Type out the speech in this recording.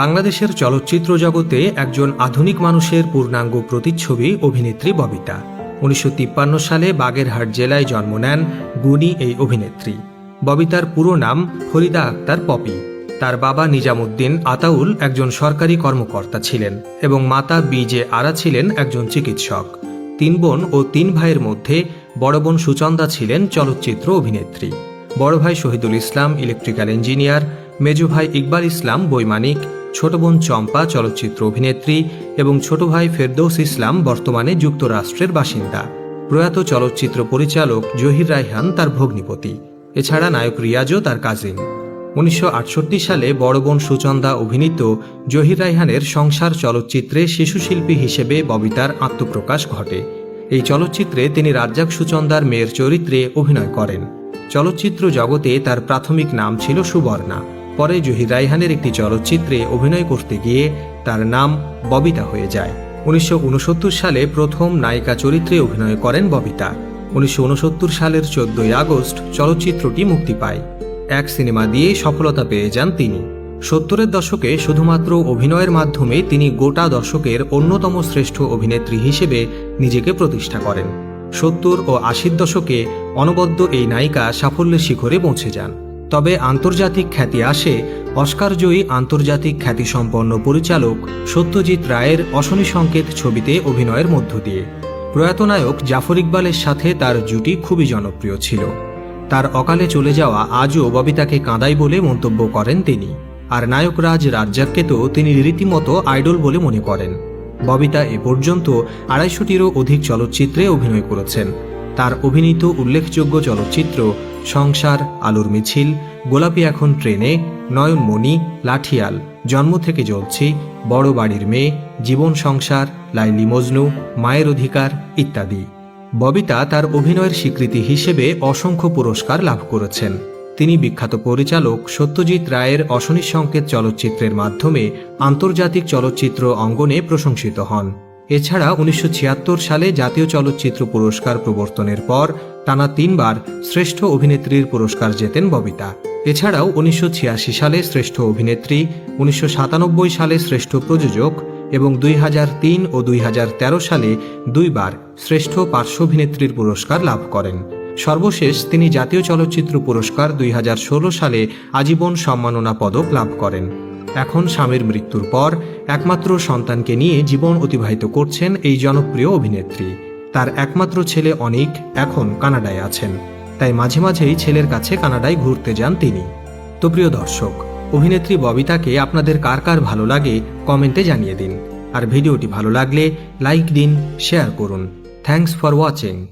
বাংলাদেশের চলচ্চিত্র জগতে একজন আধুনিক মানুষের পূর্ণাঙ্গ প্রতিচ্ছবি অভিনেত্রী ববিতা। উনিশশো তিপ্পান্ন সালে বাগেরহাট জেলায় জন্ম নেন গুণী এই অভিনেত্রী। ববিতার পুরো নাম ফরিদা আক্তার পপি। তার বাবা নিজামুদ্দিন আতাউল একজন সরকারি কর্মকর্তা ছিলেন এবং মাতা বিজে আরা ছিলেন একজন চিকিৎসক। তিন বোন ও তিন ভাইয়ের মধ্যে বড় বোন সুচন্দা ছিলেন চলচ্চিত্র অভিনেত্রী। বড় ভাই শহীদুল ইসলাম ইলেকট্রিক্যাল ইঞ্জিনিয়ার মেজু ভাই ইকবাল ইসলাম, বৈমানিক ছোট বোন চম্পা, চলচ্চিত্র অভিনেত্রী এবং ছোট ভাই ফেরদৌস ইসলাম বর্তমানে যুক্তরাষ্ট্রের বাসিন্দা। প্রয়াত চলচ্চিত্র পরিচালক জহির রায়হান তার ভগ্নিপতি। এছাড়া নায়ক রিয়াজও তার কাজিন উনিশশো আটষট্টি সালে বড় বোন সুচন্দা অভিনীত জহির রায়হানের সংসার চলচ্চিত্রে শিশুশিল্পী হিসেবে ববিতার আত্মপ্রকাশ ঘটে। এই চলচ্চিত্রে তিনি রাজ্জাক সুচন্দার মেয়ের চরিত্রে অভিনয় করেন। চলচ্চিত্র জগতে তার প্রাথমিক নাম ছিল সুবর্ণা। পরে জহির রায়হানের একটি চলচ্চিত্রে অভিনয় করতে গিয়ে তার নাম ববিতা হয়ে যায়। উনিশশো ঊনসত্তর সালে প্রথম নায়িকা চরিত্রে অভিনয় করেন ববিতা। উনিশশো ঊনসত্তর সালের চোদ্দই আগস্ট চলচ্চিত্রটি মুক্তি পায়। এক সিনেমা দিয়ে সফলতা পেয়ে যান তিনি। সত্তরের দশকে শুধুমাত্র অভিনয়ের মাধ্যমে তিনি গোটা দশকের অন্যতম শ্রেষ্ঠ অভিনেত্রী হিসেবে নিজেকে প্রতিষ্ঠা করেন। সত্তর ও আশির দশকে অনবদ্য এই নায়িকা সাফল্যের শিখরে পৌঁছে যান। তবে আন্তর্জাতিক খ্যাতি আসে অস্কারজয়ী আন্তর্জাতিক খ্যাতিসম্পন্ন পরিচালক সত্যজিৎ রায়ের অশনি সংকেত ছবিতে অভিনয়ের মধ্য দিয়ে। প্রয়াত নায়ক জাফর ইকবালের সাথে তার জুটি খুবই জনপ্রিয় ছিল। তার অকালে চলে যাওয়া আজও ববিতাকে কাঁদাই বলে মন্তব্য করেন তিনি। আর নায়করাজ রাজ্জাককে তো তিনি রীতিমতো আইডল বলে মনে করেন। ববিতা এ পর্যন্ত আড়াইশোটিরও অধিক চলচ্চিত্রে অভিনয় করেছেন। তার অভিনীত উল্লেখযোগ্য চলচ্চিত্র সংসার, আলোর মিছিল, গোলাপি এখন ট্রেনে, নয়নমণি, লাঠিয়াল। জন্ম থেকে জ্বলছি, বড় বাড়ির মেয়ে, জীবন সংসার, লাইলি মজনু, মায়ের অধিকার, ইত্যাদি। ববিতা তার অভিনয়ের স্বীকৃতি হিসেবে অসংখ্য পুরস্কার লাভ করেছেন। তিনি বিখ্যাত পরিচালক সত্যজিৎ রায়ের অশনি সংকেত চলচ্চিত্রের মাধ্যমে আন্তর্জাতিক চলচ্চিত্র অঙ্গনে প্রশংসিত হন। এছাড়া উনিশশো ছিয়াত্তর সালে জাতীয় চলচ্চিত্র পুরস্কার প্রবর্তনের পর টানা তিনবার শ্রেষ্ঠ অভিনেত্রীর পুরস্কার জেতেন ববিতা। এছাড়াও উনিশশো ছিয়াশি সালে শ্রেষ্ঠ অভিনেত্রী, উনিশশো সাতানব্বই সালে শ্রেষ্ঠ প্রযোজক এবং দুই হাজার তিন ও দুই হাজার তেরো সালে দুইবার শ্রেষ্ঠ পার্শ্ব অভিনেত্রীর পুরস্কার লাভ করেন। সর্বশেষ তিনি জাতীয় চলচ্চিত্র পুরস্কার দুই হাজার ষোলো সালে আজীবন সম্মাননা পদক লাভ করেন। এখন স্বামীর মৃত্যুর পর একমাত্র সন্তানকে নিয়ে জীবন অতিবাহিত করছেন এই জনপ্রিয় অভিনেত্রী। তার একমাত্র ছেলে অনিক এখন কানাডায় আছেন। তাই মাঝে মাঝেই ছেলের কাছে কানাডায় ঘুরতে যান তিনি। তো প্রিয় দর্শক, অভিনেত্রী ববিতাকে আপনাদের কার কার ভালো লাগে কমেন্টে জানিয়ে দিন। আর ভিডিওটি ভালো লাগলে লাইক দিন, শেয়ার করুন। Thanks for watching.